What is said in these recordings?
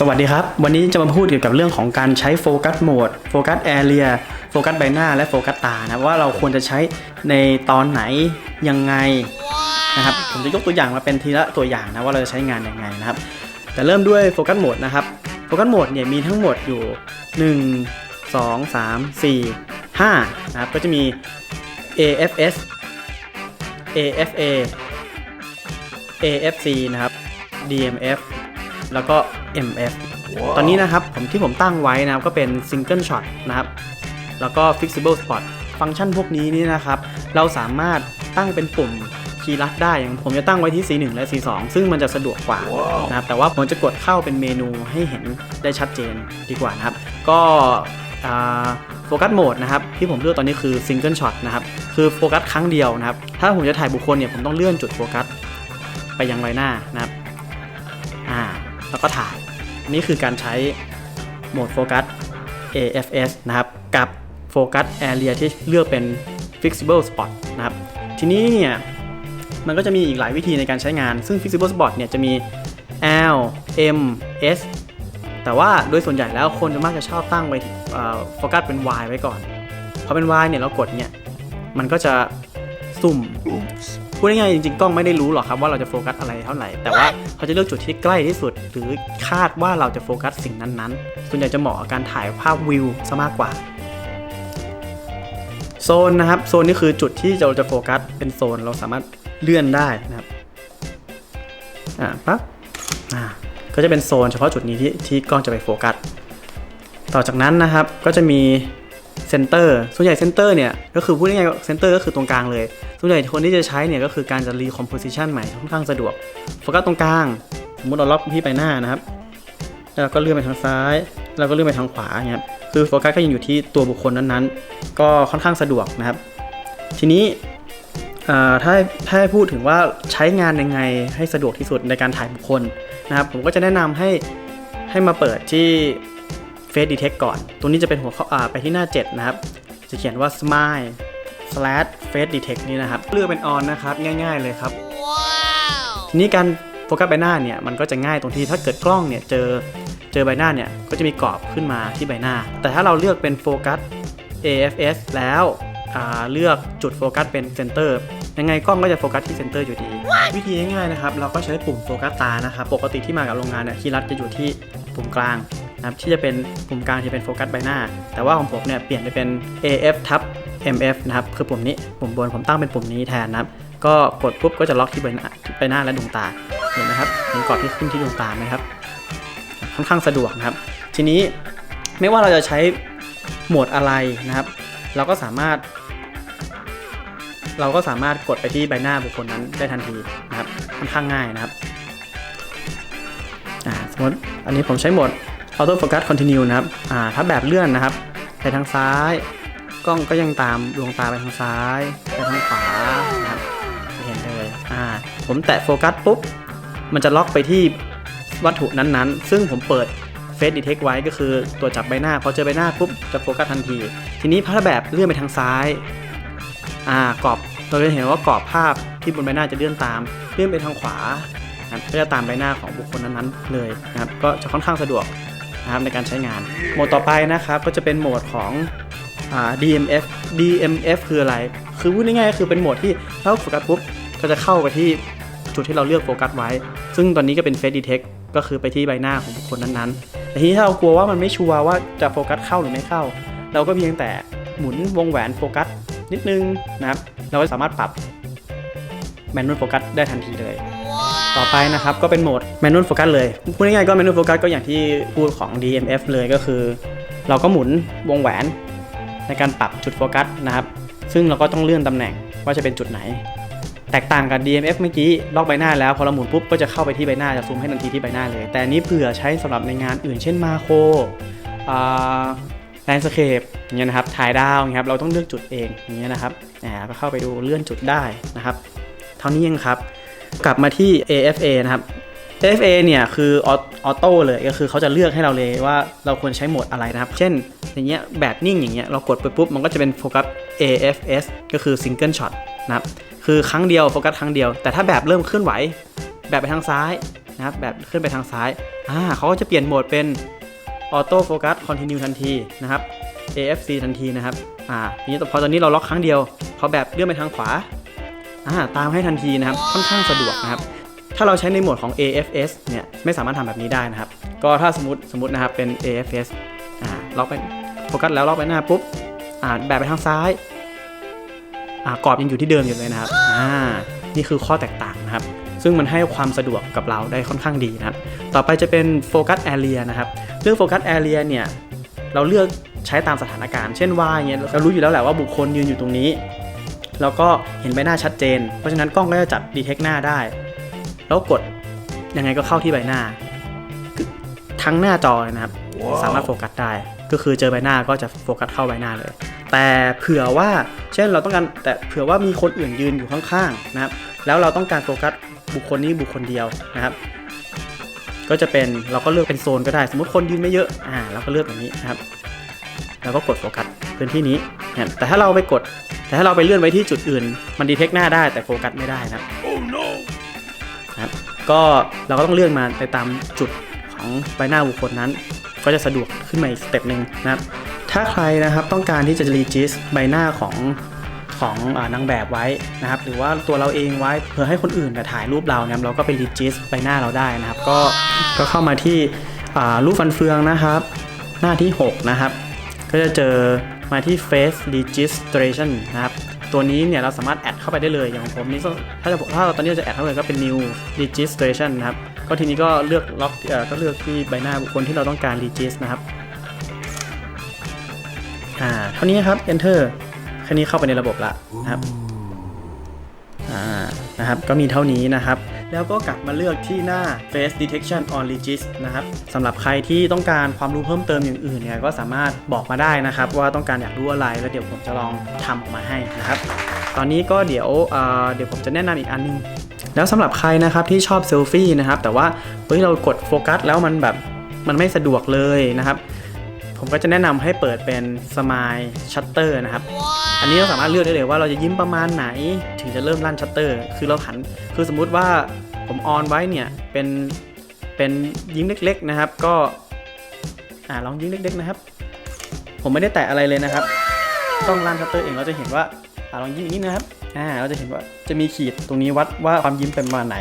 สวัสดีครับ วันนี้จะมาพูดเกี่ยวกับเรื่องของการใช้โฟกัสโหมดโฟกัสแอเรียโฟกัสใบหน้าและโฟกัสตานะว่าเราควรจะใช้ในตอนไหนยังไงนะครับผมจะยกตัวอย่างมาเป็นทีละตัวอย่างนะว่าเราจะใช้งานยังไงนะครับแต่เริ่มด้วยโฟกัสโหมดนะครับโฟกัสโหมดเนี่ยมีทั้งหมดอยู่ 1 2 3 4 5นะครับก็จะมี AFS AFA AFC นะครับ DMF แล้วก็ MF ตอนนี้นะครับผมที่ผมตั้งไว้นะครับก็เป็น Single Shot นะครับ แล้วก็ Fixable Spot ฟังก์ชันพวกนี้นี่นะครับ เราสามารถตั้งเป็นปุ่มคีย์ลัดได้อย่างผมจะตั้งไว้ที่ C1 และ C2 ซึ่งมันจะสะดวกกว่านะครับแต่ว่าผมจะกดเข้าเป็นเมนูให้เห็นได้ชัดเจนดีกว่านะครับ ก็โฟกัสโหมดนะครับที่ผมเลือกตอนนี้คือ Single Shot นะครับคือโฟกัสครั้งเดียวนะครับ ถ้าผมจะถ่ายบุคคลเนี่ยผมต้องเลื่อนจุดโฟกัสไปยังใบหน้านะครับอ่า แล้วก็ถ่าย นี่คือการใช้โหมดโฟกัส AFS นะครับ กับโฟกัส Area ที่เลือกเป็น Fixable Spot นะครับ ทีนี้เนี่ย มันก็จะมีอีกหลายวิธีในการใช้งาน ซึ่ง Fixable Spot เนี่ยจะมี L M S แต่ว่าโดยส่วนใหญ่แล้วคนจะมากจะชอบตั้งไว้โฟกัสเป็น Y ไว้ก่อนพอเป็น Y เนี่ยเรากดเนี่ย มันก็จะสุ่ม พูดง่ายๆจริงๆกล้องไม่ได้รู้หรอกครับว่าเราจะโฟกัสอะไรเท่าไหร่ แต่ว่าเขาจะเลือกจุดที่ใกล้ที่สุด หรือคาดว่าเราจะโฟกัสสิ่งนั้นๆ ส่วนใหญ่จะเหมาะกับการถ่ายภาพวิวซะมากกว่าโซนนะครับโซนนี่คือจุดที่เราจะโฟกัสเป็นโซนเราสามารถเลื่อนได้นะครับอ่าปั๊บอ่าก็จะเป็นโซนเฉพาะจุดนี้ที่ที่กล้องจะไปโฟกัส ต่อจากนั้นนะครับก็จะมี เซนเตอร์ส่วนใหญ่เซนเตอร์เนี่ยก็คือพูดง่ายๆเซนเตอร์ก็คือตรงกลางเลย ส่วนใหญ่คนที่จะใช้เนี่ยก็คือการจะรีคอมโพสิชันใหม่ค่อนข้างสะดวกโฟกัสตรงกลางสมมติเราล็อกที่ใบหน้านะครับ แล้วเราก็เลื่อนไปทางซ้ายแล้วก็เลื่อนไปทางขวาเนี่ยครับคือโฟกัสก็ยังอยู่ที่ตัวบุคคลนั้นๆ ก็ค่อนข้างสะดวกนะครับ ทีนี้ถ้าถ้าพูดถึงว่าใช้งานยังไงให้สะดวกที่สุดในการถ่ายบุคคลนะครับ ผมก็จะแนะนำให้ให้มาเปิดที่ Face Detect ก่อนตรงนี้จะเป็นหัวข้อไปที่หน้า 7 นะครับ จะเขียนว่า smile slash face detect นี่นะครับ เลือกเป็น on นะครับ ง่าย ๆเลยครับทีนี้การโฟกัสใบหน้าเนี่ย มันก็จะง่ายตรงที่ถ้าเกิดกล้องเนี่ย เจอเจอใบหน้าเนี่ย ก็จะมีกรอบขึ้นมาที่ใบหน้า แต่ถ้าเราเลือกเป็นโฟกัส AFS แล้วเลือกจุดโฟกัสเป็นเซนเตอร์ยังไงกล้องก็จะโฟกัสที่เซนเตอร์อยู่ดี วิธีง่ายๆนะครับ เราก็ใช้ปุ่มโฟกัสตานะครับ ปกติที่มากับโรงงานเนี่ยคีย์ลัดจะอยู่ที่ปุ่มกลาง นะครับที่จะเป็นปุ่มกลางที่เป็นโฟกัสใบหน้า แต่ว่าของผมเนี่ยเปลี่ยนไปเป็น AF ทับ MF นะครับคือปุ่มนี้ปุ่มบนผมตั้งเป็นปุ่มนี้แทนนะครับก็กดปุ๊บก็จะล็อกที่ใบหน้าใบหน้าและดวงตาเห็นไหมครับเห็นกรอบที่ขึ้นที่ดวงตาไหมครับค่อนข้างสะดวกนะครับ ทีนี้ไม่ว่าเราจะใช้โหมดอะไรนะครับ เราก็สามารถ เราก็สามารถกดไปที่ใบหน้าบุคคลนั้นได้ทันทีนะครับค่อนข้างง่ายนะครับสมมติอันนี้ผมใช้โหมด Auto Focus Continue นะครับอ่าถ้าแบบเลื่อนนะครับ ไปทางซ้าย กล้องก็ยังตามดวงตาไปทางซ้ายไปทางขวานะครับเห็นเลยอ่าผมแตะโฟกัสปุ๊บ มันจะล็อกไปที่วัตถุนั้นๆ ซึ่งผมเปิด Face Detect ไว้ก็คือตัวจับใบหน้า พอเจอใบหน้าปุ๊บจะโฟกัสทันที ทีนี้ถ้าแบบเลื่อนไปทางซ้ายอ่ากรอบเราจะเห็นว่ากรอบภาพที่บนใบหน้าจะเลื่อนตาม เลื่อนไปทางขวาก็จะตามใบหน้าของบุคคลนั้นๆเลยนะครับก็จะค่อนข้างสะดวก นะครับในการใช้งาน โหมดต่อไปนะครับก็จะเป็นโหมดของอ่า DMF DMF คืออะไร คือพูดง่ายๆคือเป็นโหมดที่ถ้าโฟกัสปุ๊บก็จะเข้าไปที่จุดที่เราเลือกโฟกัสไว้ ซึ่งตอนนี้ก็เป็น Face Detect ก็คือไปที่ใบหน้าของบุคคลนั้นๆ แต่ทีนี้ถ้าเรากลัวว่ามันไม่ชัวร์ว่าจะโฟกัสเข้าหรือไม่เข้า เราก็เพียงแต่หมุนวงแหวนโฟกัสนิดนึงนะครับ เราก็สามารถปรับแมนนวลโฟกัสได้ทันทีเลย ต่อไปนะครับก็เป็นโหมด Manual Focus เลย พูดง่ายๆก็ Manual Focus ก็อย่างที่พูดของ DMF เลยก็คือ เราก็หมุนวงแหวนในการปรับจุดโฟกัสนะครับ ซึ่งเราก็ต้องเลื่อนตำแหน่งว่าจะเป็นจุดไหน แตกต่างกับ DMF เมื่อกี้ล็อกใบหน้าแล้วพอเราหมุนปุ๊บก็จะเข้าไปที่ใบหน้าจะซูมให้ทันทีที่ใบหน้าเลย แต่นี้เผื่อใช้สำหรับในงานอื่นเช่นมาโครแลนด์สเคปอย่างเงี้ยนะครับถ่ายดาวนะครับเราต้องเลือกจุดเองอย่างเงี้ยนะครับอ่าก็เข้าไปดูเลื่อนจุดได้นะครับ เท่านี้เองครับ กลับมาที่ AFA นะครับ AFA เนี่ยคือออโต้เลยก็คือเขาจะเลือกให้เราเลยว่าเราควรใช้โหมดอะไรนะครับ เช่นอย่างเงี้ยแบบนิ่งอย่างเงี้ยเรากดไปปุ๊บ มันก็จะเป็นโฟกัส AFS ก็คือ Single Shot นะครับ คือครั้งเดียวโฟกัสครั้งเดียว แต่ถ้าแบบเริ่มเคลื่อนไหว แบบไปทางซ้ายนะครับแบบขึ้นไปทางซ้ายอ่าเขาก็จะเปลี่ยนโหมดเป็นออโต้โฟกัสคอนติเนียทันทีนะครับ AFC ทันทีนะครับอ่าทีนี้พอตอนนี้เราล็อกครั้งเดียวพอแบบเลื่อนไปทางขวา อ่าตามให้ทันทีนะครับค่อนข้างสะดวกนะครับถ้าเราใช้ในโหมดของ AFS เนี่ยไม่สามารถทำแบบนี้ได้นะครับ ก็ถ้าสมมติสมมตินะครับเป็น AFS อ่าล็อกไปโฟกัสแล้วล็อกไปหน้าปุ๊บอ่าแบบไปทางซ้ายอ่ากรอบยังอยู่ที่เดิมอยู่เลยนะครับอ่านี่คือข้อแตกต่างนะครับ ซึ่งมันให้ความสะดวกกับเราได้ค่อนข้างดีนะครับ ต่อไปจะเป็นโฟกัสแอเรียนะครับเรื่องโฟกัสแอเรียเนี่ยเราเลือกใช้ตามสถานการณ์ เช่นว่ายเงี้ยเรารู้อยู่แล้วแหละว่าบุคคลยืนอยู่ตรงนี้ แล้วก็เห็นใบหน้าชัดเจน เพราะฉะนั้นกล้องก็จะจับดีเทคหน้าได้ แล้วกดยังไงก็เข้าที่ใบหน้าคือทั้งหน้าจอเลยนะครับสามารถโฟกัสได้ ก็คือเจอใบหน้าก็จะโฟกัสเข้าใบหน้าเลย แต่เผื่อว่าเช่นเราต้องการแต่เผื่อว่ามีคนอื่นยืนอยู่ข้างๆนะครับ แล้วเราต้องการโฟกัสบุคคลนี้บุคคลเดียวนะครับ ก็จะเป็นเราก็เลือกเป็นโซนก็ได้ สมมติคนยืนไม่เยอะอ่าเราก็เลือกแบบนี้นะครับ แล้วก็กดโฟกัสพื้นที่นี้นะครับแต่ถ้าเราไปกด แต่ถ้าเราไปเลื่อนไว้ที่จุดอื่น มันดีเทคหน้าได้แต่โฟกัสไม่ได้นะครับนะครับก็เราก็ต้องเลื่อนมาไปตามจุดของใบหน้าบุคคลนั้น ก็จะสะดวกขึ้นมาอีกสเต็ปหนึ่งนะครับถ้าใครนะครับต้องการที่จะรีจิสใบหน้าของของอานางแบบไว้นะครับหรือว่าตัวเราเองไว้เพื่อให้คนอื่นเนี่ยถ่ายรูปเราเนี่ยเราก็ไปรีจิสใบหน้าเราได้นะครับ ก็ก็เข้ามาที่อ่ารูปฟันเฟืองนะครับ หน้าที่ 6 นะครับ ก็จะเจอ มาที่ Face Registration นะครับ ตัวนี้เนี่ยเราสามารถแอดเข้าไปได้เลย อย่างผมนี่ถ้าจะถ้าเราตอนนี้เราจะแอดเข้าไปก็เป็น New Registration นะครับ ก็ทีนี้ก็เลือกล็อกเอ่อก็เลือกที่ใบหน้าบุคคลที่เราต้องการ Regist นะครับ อ่า เท่านี้ครับ Enter แค่นี้เข้าไปในระบบละนะครับ อ่า นะครับ ก็มีเท่านี้นะครับ แล้วก็กลับมาเลือกที่หน้า Face Detection on Regis นะครับสำหรับใครที่ต้องการความรู้เพิ่มเติมอย่างอื่นเนี่ยก็สามารถบอกมาได้นะครับว่าต้องการอยากรู้อะไรแล้วเดี๋ยวผมจะลองทำออกมาให้นะครับตอนนี้ก็เดี๋ยวเเดี๋ยวผมจะแนะนำอีกอันนึงแล้วสำหรับใครนะครับที่ชอบเซลฟี่นะครับแต่ว่าเฮ้ยเรากดโฟกัสแล้วมันแบบมันไม่สะดวกเลยนะครับ ผมก็จะแนะนำให้เปิดเป็น Smile Shutter นะครับ อันนี้เราสามารถเลือกได้เลยว่าเราจะยิ้มประมาณไหน ถึงจะเริ่มลั่นชัตเตอร์ คือเราหัน คือสมมุติว่าผมออนไว้เนี่ย เป็น เป็นยิ้มเล็กๆนะครับ ก็ อ่าลองยิ้มเล็กๆนะครับ ผมไม่ได้แตะอะไรเลยนะครับ ต้องลั่นชัตเตอร์เองเราจะเห็นว่า อ่าลองยิ้มอย่างนี้นะครับ อ่า เราจะเห็นว่าจะมีขีดตรงนี้วัดว่าความยิ้มเป็นประมาณไหน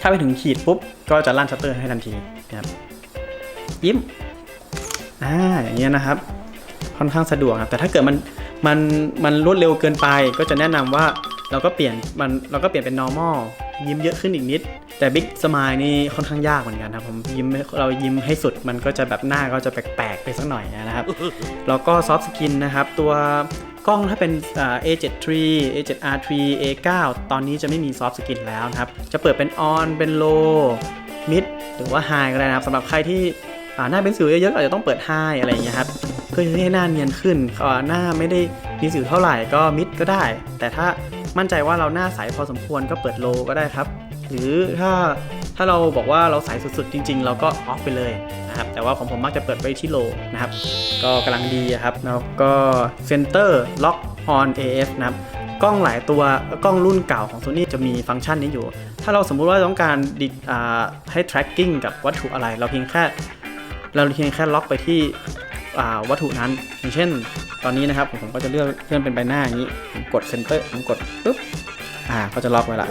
ถ้าไปถึงขีดปุ๊บ ก็จะลั่นชัตเตอร์ให้ทันทีนะครับ ยิ้ม อ่า อย่างเงี้ยนะครับ ค่อนข้างสะดวกครับ แต่ถ้าเกิดมัน มันมันรวดเร็วเกินไป ก็จะแนะนำว่าเราก็เปลี่ยนมันเราก็เปลี่ยนเป็น normal ยิ้มเยอะขึ้นอีกนิด แต่ big smile นี่ค่อนข้างยากเหมือนกันครับผมยิ้มเรายิ้มให้สุดมันก็จะแบบหน้าก็จะแปลกๆไปสักหน่อยนะครับแล้วก็ soft skin นะครับ ตัวกล้องถ้าเป็น A7 III A7R3 A9 ตอนนี้จะไม่มี soft skin แล้วนะครับ จะเปิดเป็น on เป็น low mid หรือว่า high ก็ได้นะครับสำหรับใครที่หน้าเป็นสิวเยอะๆอาจจะต้องเปิด high อะไรอย่างเงี้ยครับ เพื่อให้หน้าเนียนขึ้นอ่าหน้าไม่ได้มีสิวเท่าไหร่ก็มิดก็ได้ แต่ถ้ามั่นใจว่าเราหน้าใสพอสมควรก็เปิดโลก็ได้ครับ หรือถ้าถ้าเราบอกว่าเราใสสุดๆจริง ๆ เราก็ออฟไปเลยนะครับแต่ว่าของผมมักจะเปิดไว้ที่โลนะครับ ก็กำลังดีครับแล้วก็เซนเตอร์ล็อกออน AF นะครับกล้องหลายตัวกล้องรุ่นเก่าของ Sony จะมีฟังก์ชันนี้อยู่ ถ้าเราสมมุติว่าต้องการดิอ่าให้ tracking กับวัตถุอะไร เราเพียงแค่ เราเพียงแค่ล็อกไปที่ วัตถุนั้น อย่างเช่น ตอนนี้นะครับผมผมก็จะเลือกเลื่อนเป็นใบหน้าอย่างนี้ผมกดเซนเตอร์ผมกดปุ๊บอ่าก็จะล็อกไว้ละ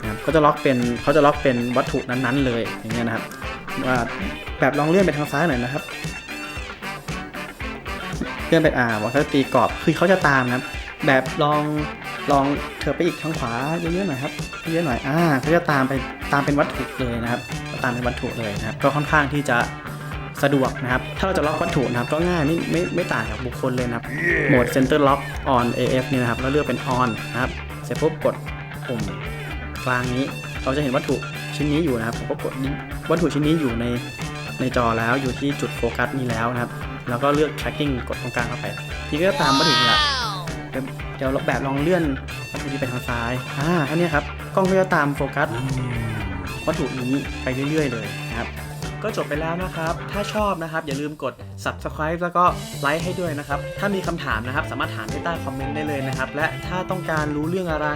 นะครับก็จะล็อกเป็นเขาจะล็อกเป็นวัตถุนั้นๆ เลยอย่างเงี้ยนะครับว่าแบบลองเลื่อนไปทางซ้ายหน่อยนะครับเลื่อนไปอ่าว่าเขาจะตีกรอบคือเขาจะตามนะครับ แบบลองลองเธอไปอีกทางขวาเยอะๆหน่อยครับเยอะๆหน่อยอ่าเขาจะตามไปตามเป็นวัตถุเลยนะครับก็ตามเป็นวัตถุเลยนะครับ ก็ค่อนข้างที่จะ สะดวกนะครับ ถ้าเราจะล็อกวัตถุนะครับก็ง่ายไม่ไม่ไม่ต่างกับบุคคลเลยนะครับ โหมด center lock on AF เนี่ยนะครับแล้วเลือกเป็น on นะครับ เสร็จปุ๊บกดปุ่มกลางนี้ เราจะเห็นวัตถุชิ้นนี้อยู่นะครับผมก็กดนี้วัตถุชิ้นนี้อยู่ในในจอแล้วอยู่ที่จุดโฟกัสนี้แล้วนะครับ แล้วก็เลือก tracking กดตรงกลางเข้าไป ทีนี้ก็ตามวัตถุนี้แหละเดี๋ยวเดี๋ยวแบบลองเลื่อนวัตถุนี้ไปทางซ้าย อ่าท่านี้ครับ กล้องก็จะตามโฟกัสวัตถุนี้ไปเรื่อย ๆ เลยนะครับ ก็จบไปแล้วนะครับ ถ้าชอบนะครับ อย่าลืมกด subscribe แล้วก็ไลค์ให้ด้วยนะครับ ถ้ามีคำถามนะครับ สามารถถามที่ใต้คอมเมนต์ได้เลยนะครับ และถ้าต้องการรู้เรื่องอะไร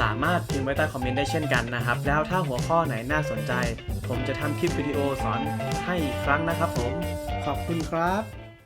สามารถพิมพ์ไว้ใต้คอมเมนต์ได้เช่นกันนะครับ แล้วถ้าหัวข้อไหนน่าสนใจ ผมจะทำคลิปวิดีโอสอนให้อีกครั้งนะครับผม ขอบคุณครับ